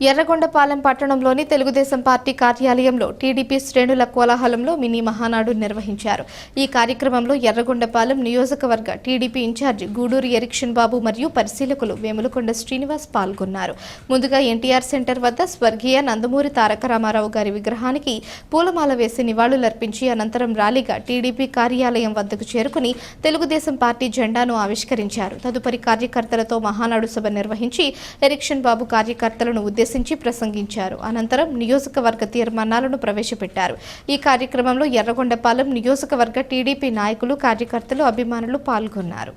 ఎర్రగొండపాలెం పట్టణంలోని తెలుగుదేశం పార్టీ కార్యాలయంలో టీడీపీ శ్రేణుల కోలాహలంలో మినీ మహానాడు నిర్వహించారు. ఈ కార్యక్రమంలో ఎర్రగొండపాలెం నియోజకవర్గ TDP incharge Guduru erection Babu మరియు పరిశీలకులు వేములకొండ శ్రీనివాస్ పాల్గొన్నారు. ముందుగా ఎన్టీఆర్ సెంటర్ వద్ద స్వర్గీయ నందమూరి తారక రామారావు గారి విగ్రహానికి పూలమాల వేసి నివాళులర్పించి అనంతరం ర్యాలీగా టీడీపీ కార్యాలయం వద్దకు చేరుకుని తెలుగుదేశం పార్టీ జెండాను ఆవిష్కరించారు. తదుపరి కార్యకర్తలతో మహానాడు సభ నిర్వహించి ఎరిక్షన్ బాబు కార్యకర్తలను ఉద్దేశించి ప్రసంగించారు. అనంతరం నియోజకవర్గ తీర్మానాలను ప్రవేశపెట్టారు. ఈ కార్యక్రమంలో ఎర్రగొండపాలెం నియోజకవర్గ టీడీపీ నాయకులు కార్యకర్తలు అభిమానులు పాల్గొన్నారు.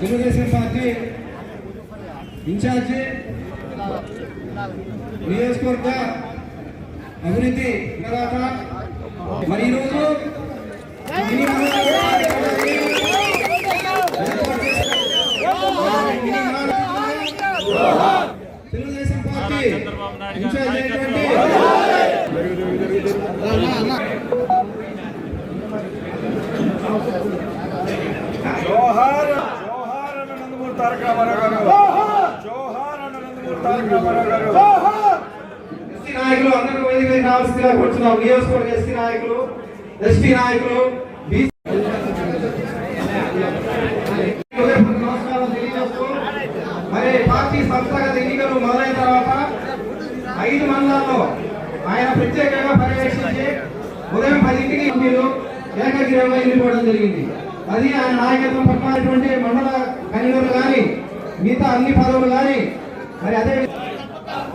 తెలుగుదేశం పార్టీ ఇన్ఛార్జి నియోజకవర్గ అభివృద్ధి తర్వాత మరి ఈరోజు తెలుగుదేశం పార్టీ ఇన్ఛార్జి అయినటువంటి జోహార్ జోహార్ అన్న నందమూరి తారక రామారావు గారు. జోహార్ అన్న నందమూరి తారక రామారావు గారు. ఎస్టీ నాయకులు అందరూ వేదిక రావాల్సిందిగా కూర్చున్నాం. నియోజకవర్గ ఎస్టీ నాయకులు ఎస్టీ నాయకులు మరి పార్టీ సంస్థాగత ఎన్నికలు మొదలైన తర్వాత ఐదు మండలాల్లో ఆయన ప్రత్యేకంగా పర్యవేక్షించి ఉదయం పదింటికి మీరు ఏకగ్రీవంగా ఎన్నుకోవడం జరిగింది. అది ఆయన నాయకత్వం పట్టినటువంటి మండల కన్వీనర్లు కానీ మిగతా అన్ని పదవులు కానీ మరి అదే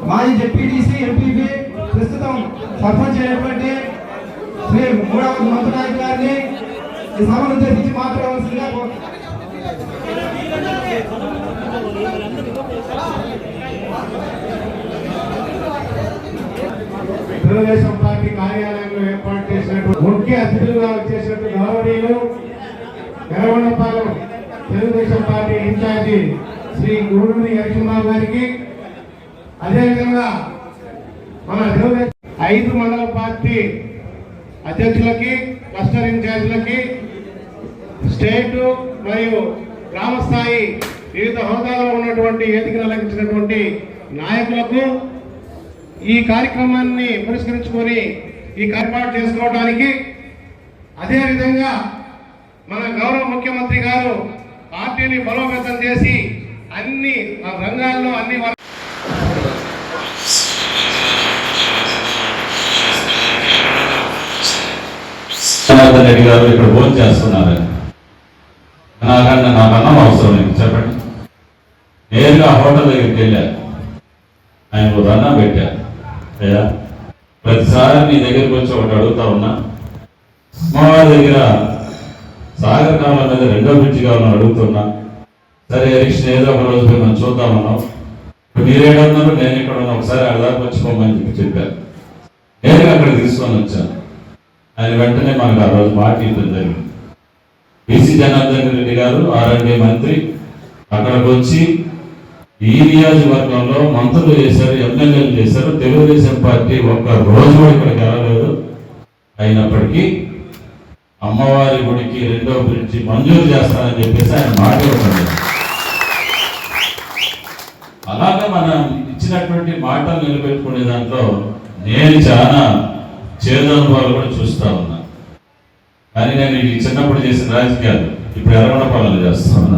మాజీ జెడ్పీటీసీ ఎంపీపీ ప్రస్తుతం సర్పంచ్ అయినటువంటి శ్రీ మూడవ మంత్రి నాయక్ గారిని ఈ సభను ఉద్దేశించి మాట్లాడవలసిందిగా తెలుగుదేశం పార్టీ కార్యాలయంలో ఏర్పాటు చేసినటువంటి ముఖ్య అతిథులుగా వచ్చేసినటువంటి గౌరవనీయులు ఎర్రగొండపాలెం తెలుగుదేశం పార్టీ ఇన్ఛార్జి శ్రీ గురుడి నరసింహరావు గారికి. అదేవిధంగా మన తెలుగుదేశం ఐదు మండల పార్టీ అధ్యక్షులకి క్లస్టర్ ఇన్ఛార్జీలకి స్టేటు మరియు గ్రామ స్థాయి వివిధ హోదాలో ఉన్నటువంటి వేదికను అలంకరించినటువంటి నాయకులకు ఈ కార్యక్రమాన్ని పురస్కరించుకొని ఈ ఏర్పాటు చేసుకోవడానికి అదేవిధంగా మన గౌరవ ముఖ్యమంత్రి గారు పార్టీని బలోపేతం చేసి అన్ని రంగాల్లో అన్ని రెడ్డి గారు ఇక్కడ భోజనం చేస్తున్నారు నాకన్నా నాకు అన్నం అవసరం లేదు. చెప్పండి. నేరుగా హోటల్ దగ్గరికి వెళ్ళాను ఆయన ఒక అన్నం పెట్టారు. అయ్యా ప్రతిసారి నీ దగ్గరికి వచ్చి ఒకటి అడుగుతా ఉన్నా. అమ్మవారి దగ్గర సాగర్ కాలం మీద రెండో బ్రిడ్జ్ కావాలని అడుగుతున్నా. సరే ఎరిక్షన్ ఏదో ఒక రోజు పోయి మనం చూద్దామన్నాం ఇప్పుడు మీరేడన్నారు నేను ఇక్కడ ఉన్నా ఒకసారి అడదాకు వచ్చిపోమని చెప్పి చెప్పారు. నేను అక్కడికి తీసుకొని వచ్చాను. ఆయన వెంటనే మనకు ఆ రోజు మాట ఇవ్వడం జరిగింది. బీసీ జనార్దన్ రెడ్డి గారు ఆర్ఎండ్ఏ మంత్రి అక్కడికి వచ్చి ఈ నియోజకవర్గంలో మంత్రులు చేశారు ఎమ్మెల్యేలు చేశారు తెలుగుదేశం పార్టీ ఒక్క రోజు కూడా ఇక్కడికి వెళ్ళలేదు అయినప్పటికీ అమ్మవారి గుడికి రెండో బ్రిడ్జి మంజూరు చేస్తానని చెప్పేసి ఆయన మాట అలాగే మనం ఇచ్చినటువంటి మాటలు నిలబెట్టుకునే దాంట్లో నేను చాలా చేదనుభవాలు కూడా చూస్తా ఉన్నా. కానీ నేను చిన్నప్పుడు చేసిన రాజకీయాలు ఇప్పుడు ఎర్రగొండ పనులు చేస్తా ఉన్నా.